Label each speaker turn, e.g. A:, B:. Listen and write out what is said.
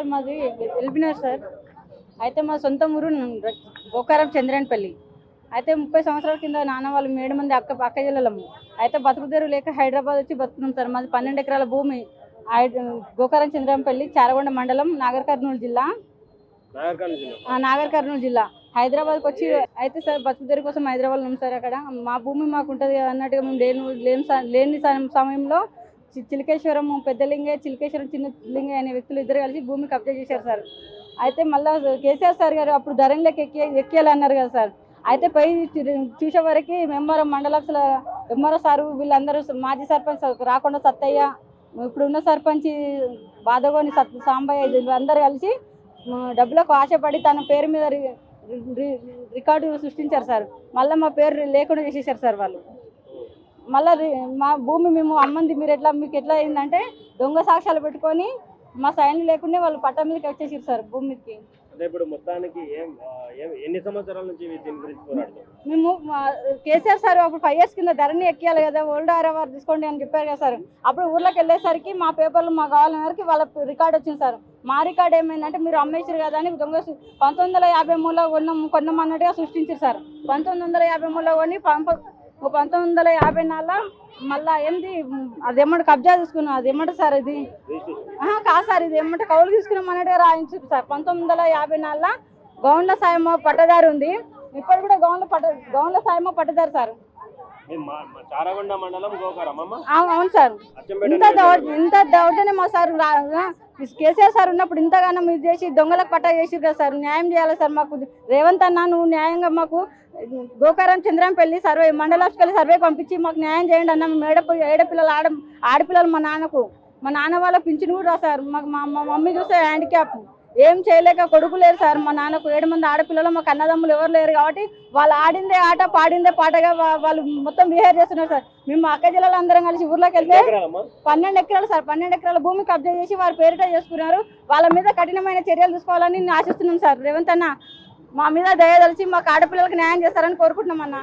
A: Sir మాది ఎల్బినార్ sir. అయితే మా సొంత ఊరు గోకారం చంద్రాయనపల్లి అయితే ముప్పై సంవత్సరాల కింద నాన్న వాళ్ళు ఏడు మంది అక్క అక్క చెల్లెలము అయితే బతుకుదేరు లేక హైదరాబాద్ వచ్చి బతుకున్నాం సార్. మాది పన్నెండు ఎకరాల భూమి. గోకారం చంద్రాయనపల్లి చారగొండ మండలం నాగర్ కర్నూలు జిల్లా.
B: నాగర్కర్నూలు జిల్లా.
A: ఆ, నాగర్ కర్నూలు జిల్లా. హైదరాబాద్కి వచ్చి అయితే సార్ బతుకుదేరి కోసం హైదరాబాద్ ఉన్నాం సార్ అక్కడ. మా భూమి మాకు ఉంటుంది అన్నట్టుగా మేము లేను లేని స- లేని సమ- సమయంలో చిలకేశ్వరం పెద్దలింగే చిలకేశ్వరం చిన్న లింగే అనే వ్యక్తులు ఇద్దరు కలిసి భూమి కబ్జా చేశారు సార్. అయితే మళ్ళీ కేసీఆర్ సార్ గారు అప్పుడు ధరణిలోకి ఎక్కి ఎక్కేయాలన్నారు కదా సార్. అయితే పై చూ- చూసే వరకు ఎంఆర్ఓ మండలాల ఎంఆర్ఓ సారు వీళ్ళందరూ మాజీ సర్పంచ్ రాకుండా సత్తయ్య ఇప్పుడున్న సర్పంచ్ బాధగోని సత్ సాంబయ్య వీళ్ళందరూ కలిసి డబ్బులకు ఆశపడి తన పేరు మీద రి- రి- రికార్డు సృష్టించారు సార్. మళ్ళీ మా పేరు లేకుండా చేసేసారు సార్ వాళ్ళు. మళ్ళీ మా భూమి మేము అమ్మంది మీరు ఎట్లా మీకు ఎట్లా అయిందంటే దొంగ సాక్ష్యాలు పెట్టుకొని మా సైన్లు లేకుండా వాళ్ళు పట్ట మీదకి వచ్చేసారు సార్ భూమి మీదకి.
B: ఇప్పుడు మొత్తానికి ఎన్ని సంవత్సరాల నుంచి
A: మేము మా- కేసీఆర్ సార్ అప్పుడు ఫైవ్ ఇయర్స్ కింద ధరని ఎక్కియాలి కదా ఓల్డ్ ఆర్ఆర్ తీసుకోండి అని చెప్పారు కదా సార్. అప్పుడు ఊర్లోకి వెళ్ళేసరికి మా పేపర్లు మాకు కావాలనేసరికి వాళ్ళ రికార్డ్ వచ్చింది సార్. మా రికార్డ్ ఏమైందంటే మీరు అమ్మేసారు కదా అని దొంగ పంతొమ్మిది వందల యాభై మూడులో కొన్నాం కొన్నామన్నట్టుగా సృష్టించారు సార్. పంతొమ్మిది వందల యాభై మూడులో కొని పంప పంతొమ్మిది వందల యాభై నాలుగులో మళ్ళా ఏంది అదేమంటే కబ్జా తీసుకున్నాం అదేమంటే సార్ ఇది. కాదు సార్ ఇది ఏమంటే కౌలు తీసుకున్నాం అన్నట్టుగా రాయించారు సార్. పంతొమ్మిది వందల యాభై నాలుగులో గౌండ్ల సాయమో పట్టదారు ఉంది. ఇప్పుడు కూడా గౌండ్ల పట్ట గౌండ్ల సాయమో పట్టదారు సార్. అవును సార్. ఇంత దౌ- ఇంత దౌర్జన్యం మా సార్ కేసీఆర్ సార్ ఉన్నప్పుడు ఇంతగానో మీరు చేసి దొంగలకు పట్టా చేసిరు కదా సార్. న్యాయం చేయాలి సార్ మాకు. రేవంత్ అన్న నువ్వు న్యాయంగా మాకు గోకారం చంద్రంపల్లి సర్వే మండలాస్కెళ్ళి సర్వే పంపించి మాకు న్యాయం చేయండి అన్న మేడ ఏడపిల్లలు ఆడ ఆడపిల్లలు మా నాన్నకు. మా నాన్న వాళ్ళ పింఛను కూడా రాశారు మాకు మా మా మమ్మీ చూస్తే హ్యాండిక్యాప్ ఏం చేయలేక కొడుకు లేరు సార్. మా నాన్నకు ఏడు మంది ఆడపిల్లలు మాకు అన్నదమ్ములు ఎవరు లేరు కాబట్టి వాళ్ళు ఆడిందే ఆట పాడిందే పాటగా వాళ్ళు మొత్తం బిహేవ్ చేస్తున్నారు సార్. మేము మా అక్క జిల్లాలో అందరం కలిసి ఊర్లోకి వెళ్తే? పన్నెండు ఎకరాలు సార్. పన్నెండు ఎకరాల భూమి కబ్జా చేసి వారు పేరిట చేసుకున్నారు. వాళ్ళ మీద కఠినమైన చర్యలు తీసుకోవాలని నేను ఆశిస్తున్నాం సార్. రేవంత్ అన్న మా మీద దయదలిచి మాకు ఆడపిల్లలకు న్యాయం చేస్తారని కోరుకుంటున్నాం అన్న.